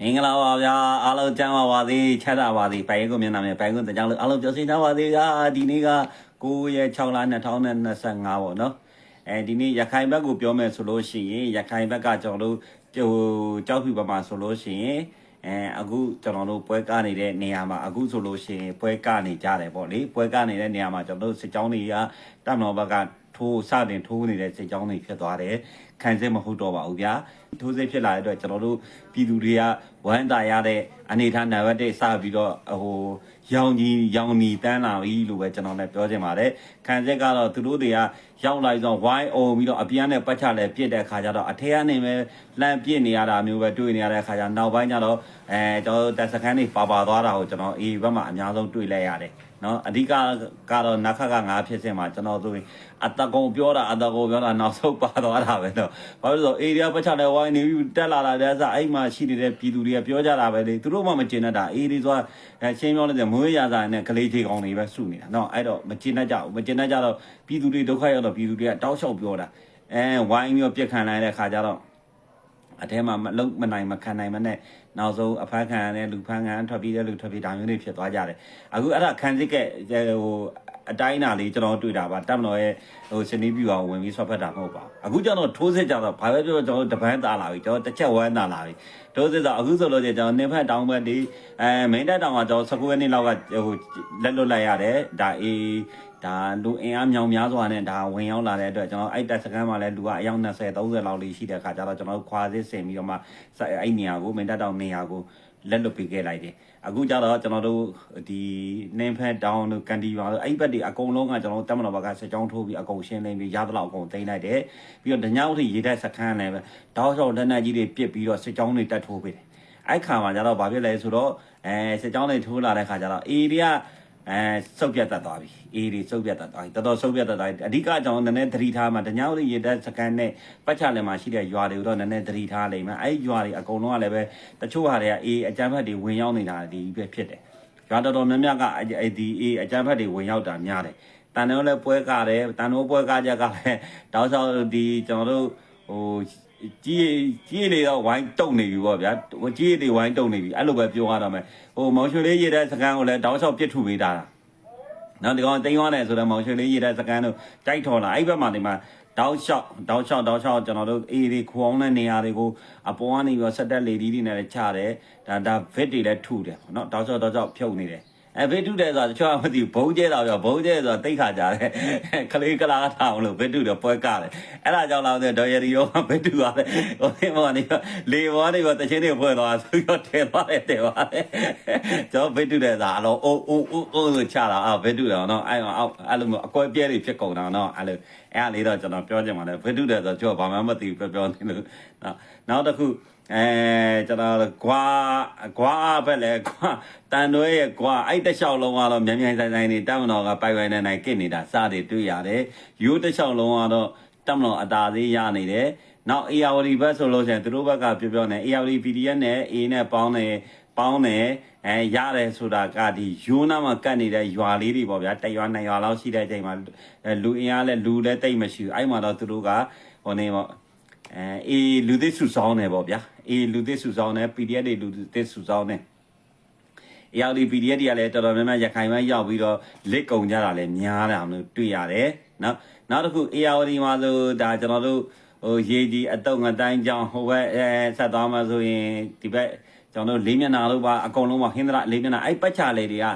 မင်္ဂလာပါဗျာအားလုံးကျမ်းပါပါစေချမ်းသာပါစေပိုင်ကိုမျက်နှာနဲ့ပိုင်ကိုတရားလို့အားလုံးပြောစင်ကြပါစေဗျာဒီနေ့က9ရက်6လ2025ပေါ့နော်အဲဒီနေ့ရခိုင်ဘက်ကိုပြောမယ်ဆိုလို့ရှိရင်ရခိုင်ဘက်ကကျွန်တော်တို့ဟိုကြောက်ဖြူဘက်မှာဆိုလို့ရှိရင်အဲအခုကျွန်တော်တို့ပွဲကားနေတဲ့နေရာမှာအခုဆိုလို့ရှိရင်ပွဲကားနေကြတယ်ပေါ့လေပွဲကားနေတဲ့နေရာမှာကျွန်တော်တို့စစ်ကြောင်းတွေကတပ်မတော်ဘက်က ထိုးစတင်ထိုးနေတဲ့စစ်ကြောင်းတွေဖြစ်သွားတယ်ခံစစ်မဟုတ်တော့ပါဘူးဗျာထိုးစစ်ဖြစ်လာတဲ့အတွက်ကျွန်တော်တို့ပြည်သူတွေကဝမ်းသာရတဲ့အနေထားနံပါတ်1စပြီးတော့ဟိုရောင်ကြီးရောင်နီတန်းလာပြီလို့ပဲကျွန်တော်လည်းပြောချင်ပါတယ်ခံစစ်ကတော့သူတို့တွေကရောက်လာပြီးတော့ဝိုင်းအောင်ပြီးတော့အပြန်းနဲ့ပတ်ချလဲပြစ်တဲ့ခါကျတော့အထက်ကနေပဲလန့်ပြစ်နေရတာမျိုးပဲတွေ့နေရတဲ့ခါကျနောက်ပိုင်းကျတော့အဲကျွန်တော်တက်စခန်းတွေပါပါသွားတာကိုကျွန်တော်အေးဘက်မှာအများဆုံးတွေ့လဲရတယ် နော်အဓိကကတော့နခကငါဖြစ်စင်မှာကျွန်တော်တို့အတကုံပြောတာအတကုံပြောတာနောက်ဆုံးပါသွားတာပဲတော့ဘာလို့လဲဆိုတော့အေရီယာပတ်ချလဲဝိုင်းနေပြီးတက်လာတာတဲ့ဆိုအဲ့မှာရှိနေတဲ့ပြည်သူတွေကပြောကြတာပဲလေသူတို့မှမကျင်တတ်တာအေရီဆိုတာအဲချင်းပြောလို့ဆိုမွေးရစာနဲ့ကလေးချေကောင်တွေပဲစုနေတာနော်အဲ့တော့မကျင်တတ်ကြဘူးမကျင်တတ်ကြတော့ပြည်သူတွေဒုက္ခရောက်တော့ပြည်သူတွေကတောက်လျှောက်ပြောတာအဲဝိုင်းပြီးတော့ပြက်ခံလိုက်တဲ့ခါကျတော့ အထဲမှာမလုံမနိုင်မခံနိုင်မနဲ့နောက်ဆုံးအဖမ်းခံရတဲ့လူဖမ်းခံထွက်ပြေးတဲ့လူထွက်ပြေးဒါမျိုးတွေဖြစ်သွားကြတယ်အခုအဲ့ဒါခံစစ်ကဟို အတိုင်းအတာလေးကျွန်တော်တွေ့တာပါတက်မတော်ရဲ့ဟိုစနီးပြူအောင်ဝင်ပြီးဆွတ်ဖက်တာမဟုတ်ပါဘူးအခုကျွန်တော်ထိုးစစ်ကြတော့ဘာပဲပြောကျွန်တော်တပန်းသားလာပြီကျွန်တော်တစ်ချက်ဝမ်းသားလာပြီထိုးစစ်တော့အခုဆိုလို့ကျွန်တော်နေဖက်တောင်းဘက်ဒီအဲမိန်တက်တောင်ကကျွန်တော်19ရက်နေ့လောက်ကဟိုလက်လွတ်လိုက်ရတယ်ဒါအေးဒါလူအင်အားမြောင်များစွာနဲ့ဒါဝင်ရောက်လာတဲ့အတွက်ကျွန်တော်အဲ့တက်စကန်မှာလည်းလူကအယောက်20 30လောက်လေးရှိတဲ့အခါကျတော့ကျွန်တော်ခွာစစ်ဆင်ပြီးတော့မှအဲ့နေရာကိုမိန်တက်တောင်နေရာကို လက်လွတ်ပေးခဲ့လိုက်တယ်အခုကျတော့ကျွန်တော်တို့ဒီနင်းဖက်တောင်းတို့ကန်ဒီပါလို့အဲ့ဘက်တွေအကုန်လုံးကကျွန်တော်တို့တက်မတော်ဘက်ကစစ်ကြောင်းထိုးပြီးအကုန်ရှင်းလင်းပြီးရသလောက်အကုန်သိမ်းလိုက်တယ်ပြီးတော့ဒညောက်ထိရေတက်စခန်းလည်းပဲတောက်လျှောက်လက်နက်ကြီးတွေပစ်ပြီးတော့စစ်ကြောင်းတွေတက်ထိုးပေးတယ်အဲ့ခါမှာကျတော့ဘာဖြစ်လဲဆိုတော့အဲစစ်ကြောင်းတွေထိုးလာတဲ့ခါကျတော့အေရီက အဲစုပ်ပြတ်တတ်သွားပြီအေးဒီစုပ်ပြတ်တတ်သွားပြီတော်တော်စုပ်ပြတ်တတ်သွားပြီအဓိကကြောင့်နည်းနည်းသတိထားမှာတညောင်းလေးရေတက်စကန်နဲ့ပတ်ချလည်းမှာရှိတဲ့ရွာတွေကိုတော့နည်းနည်းသတိထားလိမ့်မယ်အဲ့ရွာတွေအကုန်လုံးကလည်းပဲတချို့ဟာတွေကအေးအကြမ်းဖက်တွေဝင်ရောက်နေတာဒီပဲဖြစ်တယ်ရွာတော်တော်များများကအဲ့ဒီအေးအကြမ်းဖက်တွေဝင်ရောက်တာများတယ်တန်တော်လည်းပွဲကားတယ်တန်တော်ပွဲကားကြကလည်းတောက်လျှောက်ဒီကျွန်တော်တို့ဟို ကြီးကြီးလေးတော့ဝိုင်းတုံနေပြီပေါ့ဗျာကြီးလေးဝိုင်းတုံနေပြီအဲ့လိုပဲပြောရတော့မယ်ဟိုမောင်ရွှေလေးရေတဲ့စကန်ကိုလည်းတောက်လျှောက်ပြစ်ထုပေးတာနော်ဒီကောင်တိန်သွားတယ်ဆိုတော့မောင်ရွှေလေးရေတဲ့စကန်တို့တိုက်ထော်လာအဲ့ဘက်မှာဒီမှာတောက်လျှောက်တောက်လျှောက်တောက်လျှောက်ကျွန်တော်တို့အေးဒီခွအောင်တဲ့နေရာတွေကိုအပေါ်ကနေပြီးဆက်တက်လေဒီတွေနဲ့ချတယ်ဒါဒါဗစ်တွေလည်းထုတယ်ပေါ့နော်တောက်လျှောက်တောက်လျှောက်ဖြုတ်နေတယ် အဲဗစ်တုတယ်ဆိုတာတချို့ကမသိဘူးဘုံကျဲတာပြောဘုံကျဲဆိုတာတိတ်ခါကြတယ်ခလေးကလာထားအောင်လို့ဗစ်တုတယ်ပွဲကတယ်အဲ့ဒါကြောင့်လားဒေါ်ရရီရောဗစ်တုရတယ်ဟိုဒီမော်နေလေဘောနေကတချင်းတွေဖွဲ့သွားဆိုတော့ထဲသွားတယ်တဲပါတယ်ကျွန်တော်ဗစ်တုတယ်ဆိုတာအလုံးအိုးအိုးအိုးအိုးဆိုချတာအာဗစ်တုတယ်နော်အဲ့အောင်အဲ့လိုမျိုးအကွဲပြဲတွေဖြစ်ကုန်တာနော်အဲ့လိုအဲ့အလေးတော့ကျွန်တော်ပြောချင်ပါတယ်ဗစ်တုတယ်ဆိုတော့ကျွန်တော်ဘာမှမသိဘူးပြောပြောနေလို့နောက်တစ်ခု အဲကျွန်တော်ကွာကွာဘက်လဲကွာတန်တွဲရဲ့ကွာအဲ့တစ်လျှောက်လုံးကတော့မြန်မြန်ဆိုင်ဆိုင်နေတက်မတော်ကပိုင်ပိုင်နိုင်နိုင်ကစ်နေတာစတွေတွေ့ရတယ်ရိုးတစ်လျှောက်လုံးကတော့တက်မတော်အသာသေးရနေတယ်နောက် ARD ဘက်ဆိုလို့ရှိရင်သူတို့ဘက်ကပြောပြောနေ ARD PDF နဲ့ A နဲ့ပေါင်းနေပေါင်းနေအဲရတယ်ဆိုတာကဒီယူနာမှာကတ်နေတဲ့ရွာလေးတွေပေါ့ဗျာတရွာနှစ်ရွာလောက်ရှိတဲ့အချိန်မှာလူအင်အားလဲလူလဲတိတ်မရှိဘူးအဲ့မှာတော့သူတို့ကဟိုနေပေါ့ အဲအေးလူသစ်စုဆောင်းနေပေါ့ဗျာအေးလူသစ်စုဆောင်းနေ PDF တွေလူသစ်စုဆောင်းနေ ARD PDF တွေကလည်းတော်တော်များများရခိုင်ဘက်ရောက်ပြီးတော့လက်ကုံကြတာလည်းများတာမျိုးတွေ့ရတယ်နော်နောက်တစ်ခု ARD မှာဆိုဒါကျွန်တော်တို့ဟိုရေကြီးအတုံးအတိုင်းကြောင်းဟိုဘက်အဲဆက်သွားမှဆိုရင်ဒီဘက်ကျွန်တော်တို့လေးမျက်နှာလို့ပါအကုန်လုံးပါဟင်းသရလေးမျက်နှာအဲ့ပတ်ချလေတွေက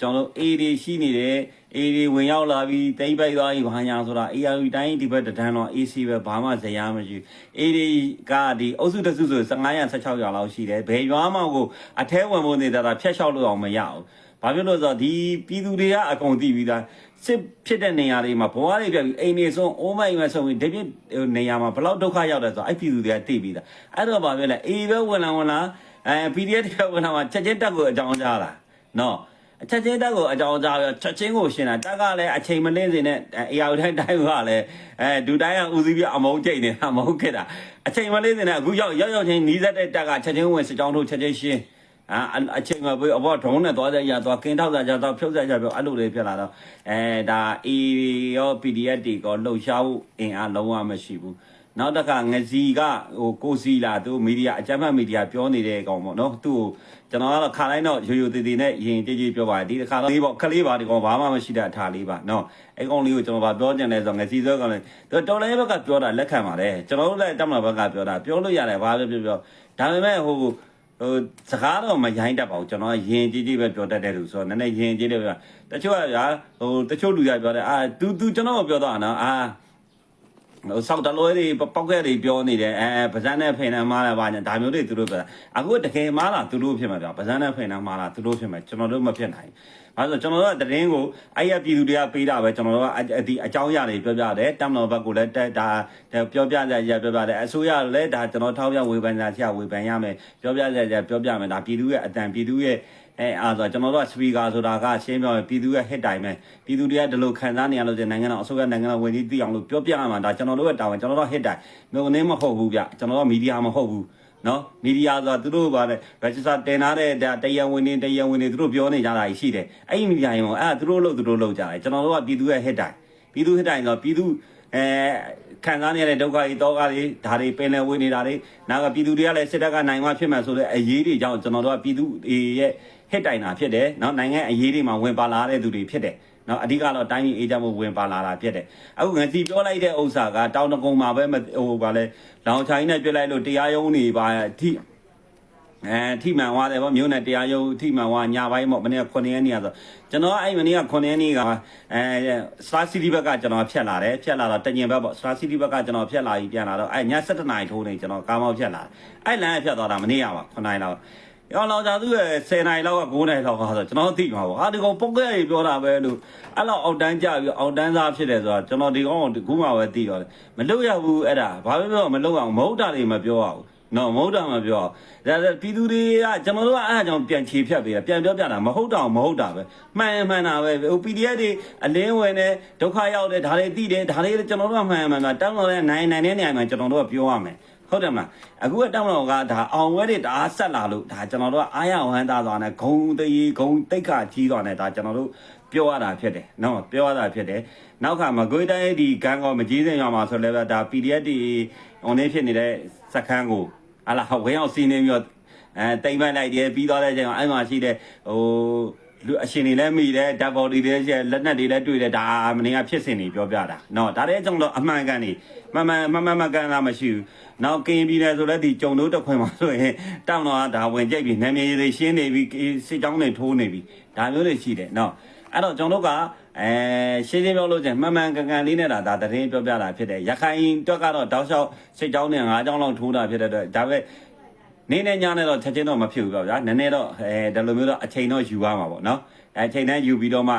ကျွန်တော်တို့ A တွေရှိနေတယ် A တွေဝင်ရောက်လာပြီးတိမ့်ပိုက်သွားပြီဘာညာဆိုတာ AR တိုင်းဒီဘက်တန်းတော့ AC ပဲဘာမှဇရာမရှိဘူး A တွေကဒီအုပ်စုတစုဆို15ရ16ရလောက်ရှိတယ်ဘယ်ရွာမှကိုအထဲဝင်ဖို့နေတာဖြတ်လျှောက်လို့အောင်မရဘူးဘာဖြစ်လို့ဆိုတော့ဒီပြည်သူတွေကအကုန်သိပြီးသားစစ်ဖြစ်တဲ့နေရာတွေမှာဘဝတွေပြပြီးအိမ်နေဆုံးအိုးမိုင်မဲ့ဆုံးပြီးဒီပြနေရာမှာဘလောက်ဒုက္ခရောက်တယ်ဆိုတော့အဲ့ပြည်သူတွေကသိပြီးသားအဲ့တော့ဘာဖြစ်လဲအေးပဲဝင်လာဝင်လာအဲ PDF တွေဝင်လာမှာချက်ချင်းတက်ကိုအကြောင်းကြားလာနော် အချက်ချင်းတက်ကိုအကြောင်းကြားပြီးချက်ချင်းကိုရှင်းတာတက်ကလည်းအချိန်မလင်းစင်နဲ့အေယာတိုင်းတိုင်းကလည်းအဲဒူတိုင်းကဦးစီးပြအမုန်းကျိတ်နေတာမဟုတ်ခဲ့တာအချိန်မလင်းစင်နဲ့အခုရောက်ရောက်ရောက်ချင်းနီးစက်တဲ့တက်ကချက်ချင်းဝင်စကြောင်းထုတ်ချက်ချင်းရှင်းအာအချိန်မှာပြီးအဘောဒုံးနဲ့သွားကြရသွားကင်းထောက်ကြကြတော့ဖြုတ်ကြကြပြောအဲ့လိုတွေဖြစ်လာတော့အဲဒါ A ရော PDF တွေကောလှုပ်ရှားဖို့အင်အားလုံးဝမရှိဘူး နောက်တစ်ခါငစီကဟိုကိုစီလာသူမီဒီယာအကြမ်းဖက်မီဒီယာပြောနေတဲ့ကောင်ပေါ့နော်သူ့ကိုကျွန်တော်ကတော့ခါတိုင်းတော့ရိုးရိုးသေးသေးနဲ့ရင်ကြည်ကြည်ပြောပါတယ်ဒီတစ်ခါတော့လေးပေါ့ခလေးပါဒီကောင်ဘာမှမရှိတဲ့အထာလေးပါနော်အဲ့ကောင်လေးကိုကျွန်တော်ဗာပြောချင်တယ်ဆိုတော့ငစီဆိုကောင်လေးသူတော်လည်းဘက်ကပြောတာလက်ခံပါတယ်ကျွန်တော်တို့လည်းတက်မလာဘက်ကပြောတာပြောလို့ရတယ်ဘာပဲပြောပြောဒါပေမဲ့ဟိုဟိုစကားတော့မရိုင်းတတ်ပါဘူးကျွန်တော်ကယင်ကြီးကြီးပဲပြောတတ်တဲ့လူဆိုတော့နည်းနည်းယင်ကြီးလေးပဲတချို့ကဗျာဟိုတချို့လူကပြောတယ်အာ तू तू ကျွန်တော်ပြောတော့နော်အာ ဟိုစောက်တလွဲတွေပေါက်ခဲ့တွေပြောနေတယ်အဲပဇန်းနဲ့ဖိနေမားလာပါညာဒါမျိုးတွေသူတို့ပြောတာအခုတကယ်မားလာသူတို့ဖြစ်မှာဗျာပဇန်းနဲ့ဖိနေမားလာသူတို့ဖြစ်မှာကျွန်တော်တို့မဖြစ်နိုင်ဘူးဘာလို့ကျွန်တော်တို့ကတရင်ကိုအဲ့ရပြည်သူတွေကပေးတာပဲကျွန်တော်တို့ကအဒီအကြောင်းအရာတွေပြောပြတယ်တမ်တော်ဘက်ကိုလည်းတက်တာပြောပြကြရပြောပြတယ်အစိုးရလည်းဒါကျွန်တော်ထောက်ပြဝေဖန်ကြချဝေဖန်ရမယ်ပြောပြကြကြပြောပြမယ်ဒါပြည်သူရဲ့အတန်ပြည်သူရဲ့ အဲအားဆိုကျွန်တော်တို့ကစပီကာဆိုတာကရှင်းပြောရင်ပြည်သူရဲ့ hit တိုင်းပဲပြည်သူတွေကဒီလိုခံစားနေရလို့နိုင်ငံတော်အစိုးရနိုင်ငံတော်ဝန်ကြီးသိအောင်လို့ပြောပြရမှာဒါကျွန်တော်တို့ရဲ့တာဝန်ကျွန်တော်တို့ hit တိုင်းမျိုးနည်းမဟုတ်ဘူးဗျကျွန်တော်တို့မီဒီယာမဟုတ်ဘူးနော်မီဒီယာဆိုတာသူတို့ဗာလဲ register တင်ထားတဲ့တရားဝင်နေတရားဝင်နေသူတို့ပြောနေကြတာရှိတယ်အဲ့ဒီမီဒီယာရင်အဲ့သူတို့လို့သူတို့လို့ကြတယ်ကျွန်တော်တို့ကပြည်သူရဲ့ hit တိုင်းပြည်သူ hit တိုင်းဆိုပြည်သူအဲခံစားနေရတဲ့ဒုက္ခတွေတောကတွေဒါတွေပင်လယ်ဝေးနေတာတွေနောက်ကပြည်သူတွေကလည်းစစ်တပ်ကနိုင်မှဖြစ်မှဆိုတဲ့အရေးတွေကြောင့်ကျွန်တော်တို့ကပြည်သူတွေရဲ့ ဟစ်တိုင်တာဖြစ်တယ်နော်နိုင်ငံအရေးတွေမှာဝင်ပါလာတဲ့သူတွေဖြစ်တယ်နော်အဓိကတော့တိုင်းပြည်အေဂျင့်မှုဝင်ပါလာတာဖြစ်တယ်အခုငါစီပြောလိုက်တဲ့ဥစ္စာကတောင်တကုံမှာပဲဟိုဗာလဲလောင်ချိုင်းနဲ့ပြစ်လိုက်လို့တရားရုံးတွေပါအထိအဲထိမှန်သွားတယ်ဗောမြို့နယ်တရားရုံးထိမှန်သွားညပိုင်းပေါ့မနေ့က9ရက်နေ့ကဆိုကျွန်တော်အဲ့မနေ့က9ရက်နေ့ကအဲစတာစီတီဘက်ကကျွန်တော်ဖြတ်လာတယ်ဖြတ်လာတော့တညင်ဘက်ပေါ့စတာစီတီဘက်ကကျွန်တော်ဖြတ်လာပြီးပြန်လာတော့အဲ့ည7နာရီထိုးနေကျွန်တော်ကားမောက်ဖြတ်လာအဲ့လမ်းဖြတ်သွားတာမနေ့ကပါ9နာရီလောက် ရောလောင်ကြသူရဲ့10နိုင်လောက်က9နိုင်လောက်ကဆိုကျွန်တော်သိမှာပေါ့ဟာဒီကောင်ပုတ်ကဲကြီးပြောတာပဲလို့အဲ့လောက်အောက်တန်းကြပြီးအောက်တန်းသားဖြစ်တယ်ဆိုတော့ကျွန်တော်ဒီကောင်ကိုခုမှပဲသိတော့တယ်မလုပ်ရဘူးအဲ့ဒါဘာပဲပြောမလုပ်အောင်မဟုတ်တာတွေမပြောရဘူးနော်မဟုတ်တာမပြောဒါပြည်သူတွေကကျွန်တော်တို့ကအဲ့အကြောင်းပြန်ခြေဖြတ်ပေးတာပြန်ပြောပြတာမဟုတ်တာမဟုတ်တာပဲမှန်မှန်တာပဲဟို PDF တွေအလင်းဝင်နေဒုက္ခရောက်တယ်ဒါတွေသိတယ်ဒါတွေကျွန်တော်တို့ကမှန်မှန်တာတောင်းတော့တဲ့နိုင်နိုင်တဲ့နေရာမှာကျွန်တော်တို့ကပြောရမယ် ဟုတ်တယ်မလားအခုကတောင်းတော့ကဒါအောင်ဝဲတွေတအားဆက်လာလို့ဒါကျွန်တော်တို့ကအားရဝမ်းသာသွားတယ်ဂုံတရီဂုံတိတ်ခကြီးသွားတယ်ဒါကျွန်တော်တို့ပြောရတာဖြစ်တယ်နော်ပြောရတာဖြစ်တယ်နောက်ခါမကွေးတိုင်းဒီကန်းကောမကြီးစင်ရွာမှာဆိုလည်းပဲဒါ PDF တွေ online ဖြစ်နေတဲ့စခန်းကိုဟာလာဝင်းအောင်စီးနေပြီးတော့အဲတိမ်ပန်းလိုက်တယ်ပြီးသွားတဲ့အချိန်မှာအဲ့မှာရှိတဲ့ဟို လူအရှင်တွေလည်းမိတယ်ဓာတ်ပေါ်တွေလည်းရှိလက်နက်တွေလည်းတွေ့တယ်ဒါမင်းကဖြစ်စဉ်တွေပြောပြတာနော်ဒါလည်းကျွန်တော်အမှန်ကန်နေမမှန်မမှန်မကန်တာမရှိဘူးနောက်ကင်းပြီးတယ်ဆိုလည်းဒီကြုံတို့တခွင်မှာဆိုရင်တောင်းတော့ဒါဝင်ကြိုက်ပြီးနာမည်တွေရှင်းနေပြီးစစ်ကြောင်းတွေထိုးနေပြီးဒါမျိုးတွေရှိတယ်နော်အဲ့တော့ကျွန်တော်တို့ကအဲရှင်းရှင်းပြောလို့ကျင်မှန်မှန်ကန်ကန်လေးနဲ့ဒါဒါတရင်ပြောပြတာဖြစ်တယ်ရခိုင်တွက်ကတော့တောက်လျှောက်စစ်ကြောင်းနဲ့ငါးကြောင်းလောက်ထိုးတာဖြစ်တဲ့အတွက်ဒါပဲ နေနဲ့ညနဲ့တော့ချက်ချင်းတော့မဖြစ်ဘူးပေါ့ဗျာနည်းနည်းတော့အဲဒီလိုမျိုးတော့အချိန်တော့ယူရမှာပေါ့နော်အဲအချိန်နဲ့ယူပြီးတော့မှ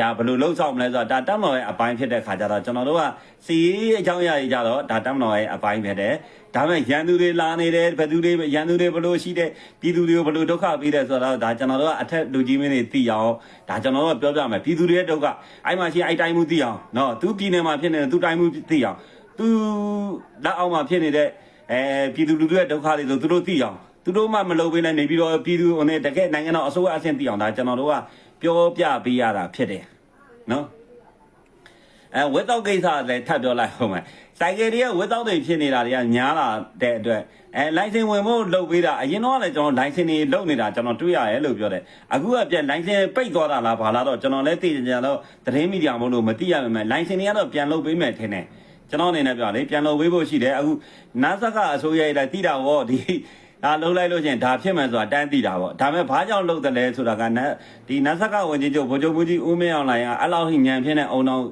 ဒါဘယ်လိုလှုပ်ဆောင်မလဲဆိုတော့ဒါတက်မတော်ရဲ့အပိုင်းဖြစ်တဲ့ခါကျတော့ကျွန်တော်တို့ကစီရေးအကြောင်းအရာကြီးကြတော့ဒါတက်မတော်ရဲ့အပိုင်းဖြစ်တယ်ဒါပေမဲ့ရန်သူတွေလာနေတယ်ဘယ်သူတွေရန်သူတွေဘလို့ရှိတဲ့ပြည်သူတွေကိုဘလို့ဒုက္ခပေးတယ်ဆိုတော့ဒါကျွန်တော်တို့ကအထက်လူကြီးမင်းတွေသိအောင်ဒါကျွန်တော်တို့ကပြောပြမယ်ပြည်သူတွေရဲ့ဒုက္ခအဲ့မှာရှိအဲ့တိုင်းမှုသိအောင်နော်သူပြည်နယ်မှာဖြစ်နေတဲ့သူတိုင်းမှုသိအောင်သူလက်အောက်မှာဖြစ်နေတဲ့ အဲပြည်သူလူထုရဲ့ဒုက္ခတွေဆိုသူတို့သိအောင်သူတို့မှမလုပ်ပေးနိုင်နေပြီးတော့ပြည်သူနဲ့တကယ်နိုင်ငံတော်အစိုးရအဆင့်သိအောင်ဒါကျွန်တော်တို့ကပြောပြပေးရတာဖြစ်တယ်နော်အဲဝက်တော့ကိစ္စလည်းထပ်ပြောလိုက်ဟုတ်မယ်ဆိုင်ကယ်တွေကဝက်တော့တွေဖြစ်နေတာတွေကများလာတဲ့အတွက်အဲလိုင်စင်ဝင်ဖို့လုပ်ပေးတာအရင်တော့လည်းကျွန်တော်လိုင်စင်တွေလုပ်နေတာကျွန်တော်တွေ့ရတယ်လို့ပြောတယ်အခုကပြန်လိုင်စင်ပိတ်သွားတာလားဘာလားတော့ကျွန်တော်လည်းသိကြကြတော့သတင်းမီဒီယာမလို့မသိရပါမယ်လိုင်စင်တွေကတော့ပြန်လုပ်ပေးမယ်ထင်တယ် ကျွန်တော်အနေနဲ့ပြောလေပြန်လုပ်ပေးဖို့ရှိတယ်အခုနာဆာကအစိုးရရဲ့တိတာဟောဒီဒါလုံးလိုက်လို့ချင်းဒါဖြစ်မှန်ဆိုတာတန်းသိတာပေါ့ဒါပေမဲ့ဘာကြောင့်လုပ်တယ်လဲဆိုတာကဒီနတ်ဆက်ကဝင်ကြီးချုပ်ဗိုလ်ချုပ်ဘူးကြီးဦးမင်းအောင်လိုင်ကအဲ့လောက်ညံဖြစ်နေအောင်တော့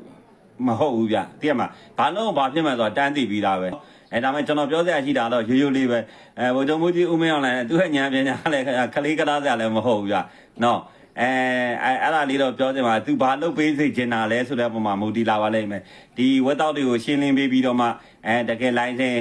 မဟုတ်ဘူးဗျသိရမှာဘာလို့ဘာဖြစ်မှန်ဆိုတာတန်းသိပြီးသားပဲအဲဒါမဲ့ကျွန်တော်ပြောစရာရှိတာတော့ရိုးရိုးလေးပဲအဲဗိုလ်ချုပ်ဘူးကြီးဦးမင်းအောင်လိုင်သူ့ရဲ့ညံပညာလည်းခလေးကလားစရာလည်းမဟုတ်ဘူးဗျနော် အဲအဲအဲ့ဒါလေးတော့ပြောချင်ပါသူဘာလုပ်ပေးစေချင်တာလဲဆိုတဲ့ပုံမှာမူတည်လာပါလိမ့်မယ်ဒီဝက်တောက်တွေကိုရှင်းလင်းပေးပြီးတော့မှအဲတကယ်လိုင်းစင်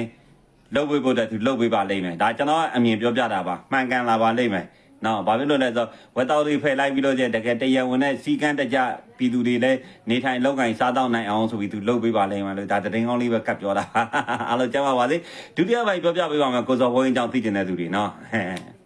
လုပ်ပေးဖို့တည်းသူလုပ်ပေးပါလိမ့်မယ်ဒါကျွန်တော်အမြင်ပြောပြတာပါမှန်ကန်လာပါလိမ့်မယ်နော်ဘာဖြစ်လို့လဲဆိုတော့ဝက်တောက်တွေဖယ်လိုက်ပြီးလို့ကျတကယ်တရားဝင်တဲ့စီကန်းတကြပြည်သူတွေလည်းနေထိုင်လောက်ကင်စားတော့နိုင်အောင်ဆိုပြီးသူလုပ်ပေးပါလိမ့်မယ်လို့ဒါတရင်ကောင်းလေးပဲကတ်ပြောတာအားလုံးကြားပါပါစေဒုတိယပိုင်းပြောပြပေးပါမယ်ကိုစောဘိုးရင်ကြောင့်သိကျင်တဲ့သူတွေနော်ဟဲ့